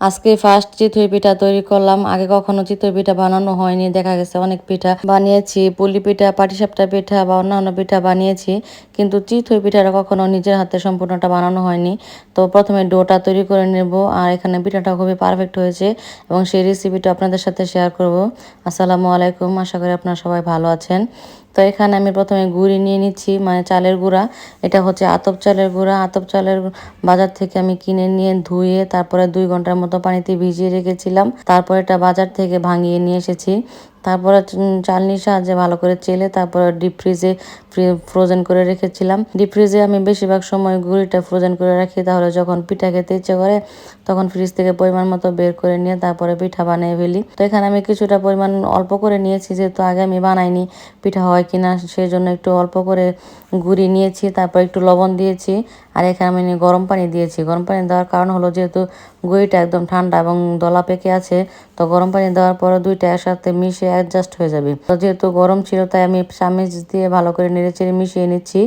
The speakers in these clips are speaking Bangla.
আজকে ফার্স্ট চিতই পিঠা তৈরি করলাম। আগে কখনো চিতই পিঠা বানানো হয়নি। দেখা গেছে অনেক পিঠা বানিয়েছি, পুলি পিঠা, পাটিসাপটা পিঠা বা অন্যান্য পিঠা বানিয়েছি। কিন্তু চিতই পিঠাটা কখনো নিজের হাতে সম্পূর্ণটা বানানো হয়নি। তো প্রথমে ডোটা তৈরি করে নেব আর এখানে পিঠাটা খুবই পারফেক্ট হয়েছে এবং সেই রেসিপিটা আপনাদের সাথে শেয়ার করব। আসসালামু আলাইকুম। আশা করি আপনারা সবাই ভালো আছেন। তো এখানে আমি প্রথমে গুড়ি নিয়ে নিচ্ছি মানে চালের গুঁড়া। এটা হচ্ছে আতপ চালের গুঁড়া। আতপ চালের বাজার থেকে আমি কিনে নিয়ে ধুয়ে তারপরে দুই ঘণ্টার মতো পানিতে ভিজিয়ে রেখেছিলাম। তারপর এটা বাজার থেকে ভাঙিয়ে নিয়ে এসেছি। তারপরে চালনির সাহায্যে ভালো করে চেলে তারপরে ডিপ ফ্রিজে ফ্রোজেন করে রেখেছিলাম। ডিপ ফ্রিজে আমি বেশিরভাগ সময় গুড়িটা ফ্রোজেন করে রাখি, তাহলে যখন পিঠা খেতে ইচ্ছে করে তখন ফ্রিজ থেকে পরিমাণ মতো বের করে নিয়ে তারপরে পিঠা বানিয়ে ফেলি। তো এখানে আমি কিছুটা পরিমাণ অল্প করে নিয়েছি, যেহেতু আগে আমি বানাইনি পিঠা হয় কিনা সেই জন্য একটু অল্প করে গুড়ি নিয়েছি, তারপর একটু লবণ দিয়েছি। আর এখানে আমি গরম পানি দিয়েছি। গরম পানি দেওয়ার কারণ হলো যেহেতু গুঁড়িটা একদম ঠান্ডা এবং দলা পেকে আছে, তো গরম পানি দেওয়ার পরে দুইটা একসাথে মিশে অ্যাডজাস্ট হয়ে যাবে। তো যেহেতু গরম ছিল, তাই আমি চামিচ দিয়ে ভালো করে নেড়ে চেড়ে মিশিয়ে নিচ্ছি।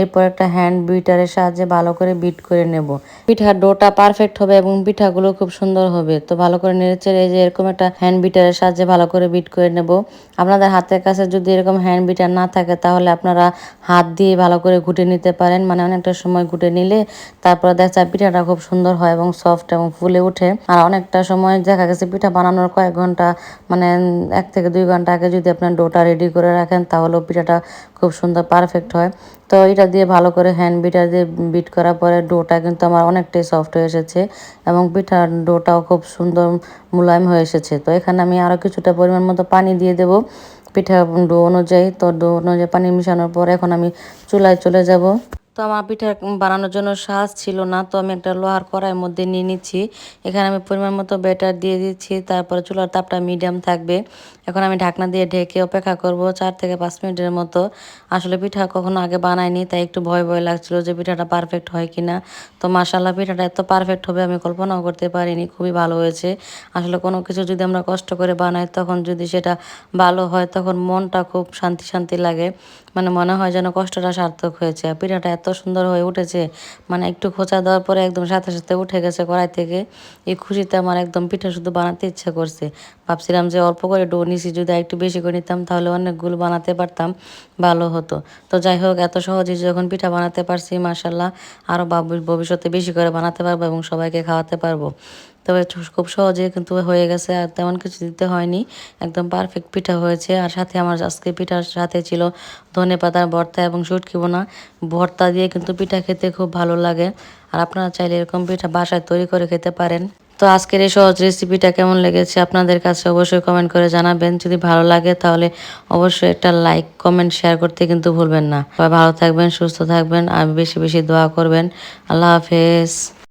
এরপর একটা হ্যান্ড বিটারের সাহায্যে ভালো করে বিট করে নেব। পিঠার ডোটা পারফেক্ট হবে এবং পিঠাগুলো খুব সুন্দর হবে। তো ভালো করে নেড়ে চেড়ে যে এরকম একটা হ্যান্ড বিটারের সাহায্যে ভালো করে বিট করে নেব। আপনাদের হাতের কাছে যদি এরকম হ্যান্ড বিটার না থাকে, তাহলে আপনারা হাত দিয়ে ভালো করে ঘুটে নিতে পারেন। মানে অনেকটা সময় ঘুটে নিলে তারপরে দেখা যায় পিঠাটা খুব সুন্দর হয় এবং সফট এবং ফুলে ওঠে। আর অনেকটা সময় দেখা গেছে পিঠা বানানোর কয়েক ঘণ্টা মানে এক থেকে দুই ঘণ্টা আগে যদি আপনার ডোটা রেডি করে রাখেন, তাহলেও পিঠাটা খুব সুন্দর পারফেক্ট হয়। তো এটা দিয়ে ভালো করে হ্যান্ড বিটার দিয়ে বিট করার পরে ডোটা কিন্তু আমার অনেকটাই সফট হয়ে এসেছে এবং পিঠার ডোটাও খুব সুন্দর মোলায়েম হয়ে এসেছে। তো এখানে আমি আরও কিছুটা পরিমাণ মতো পানি দিয়ে দেবো পিঠা ডো অনুযায়ী। তো ডো অনুযায়ী পানি মিশানোর পর এখন আমি চুলায় চলে যাব। তো আমার পিঠা বানানোর জন্য সাজ ছিল না, তো আমি একটা লোহার কড়াইয়ের মধ্যে নিয়ে নিচ্ছি। এখানে আমি পরিমাণ মতো ব্যাটার দিয়ে দিচ্ছি, তারপরে চুলার তাপটা মিডিয়াম থাকবে। এখন আমি ঢাকনা দিয়ে ঢেকে অপেক্ষা করব চার থেকে পাঁচ মিনিটের মতো। আসলে পিঠা কখনো আগে বানাইনি, তাই একটু ভয় ভয় লাগছিল যে পিঠাটা পারফেক্ট হয় কি না তো মাসাল্লাহ পিঠাটা এত পারফেক্ট হবে আমি কল্পনাও করতে পারিনি, খুবই ভালো হয়েছে। আসলে কোনো কিছু যদি আমরা কষ্ট করে বানাই, তখন যদি সেটা ভালো হয়, তখন মনটা খুব শান্তি শান্তি লাগে। মানে মনে হয় যেন কষ্টটা সার্থক হয়েছে পিঠাটা এত সুন্দর হয়ে উঠেছে। মানে একটু খোঁচা দেওয়ার পরে একদম সাথে সাথে উঠে গেছে কড়াই থেকে। এই খুশিতে আমার একদম পিঠা শুধু বানাতে ইচ্ছা করছে। ভাবছিলাম যে অল্প করে ডো নিছি, যদি একটু বেশি করে নিতাম তাহলে অনেকগুলো বানাতে পারতাম, ভালো হতো। তো যাই হোক, এত সহজে যখন পিঠা বানাতে পারছি মার্শাল্লাহ আরও ভবিষ্যতে বেশি করে বানাতে পারব এবং সবাইকে খাওয়াতে পারব। তবে খুব সহজে কিন্তু হয়ে গেছে আর তেমন কিছু দিতে হয়নি। একদম পারফেক্ট পিঠা হয়েছে। আর সাথে আমার আজকে পিঠার সাথে ছিল ধনে পাতার ভর্তা এবং সুটকি বোনা। ভর্তা দিয়ে কিন্তু পিঠা খেতে খুব ভালো লাগে। আর আপনারা চাইলে এরকম পিঠা বাসায় তৈরি করে খেতে পারেন। তো আজকের এই সহজ রেসিপিটা কেমন লেগেছে আপনাদের কাছে অবশ্যই কমেন্ট করে জানাবেন। যদি ভালো লাগে তাহলে অবশ্যই একটা লাইক কমেন্ট শেয়ার করতে কিন্তু ভুলবেন না। ভালো থাকবেন, সুস্থ থাকবেন। আর বেশি বেশি দোয়া করবেন। আল্লাহ হাফেজ।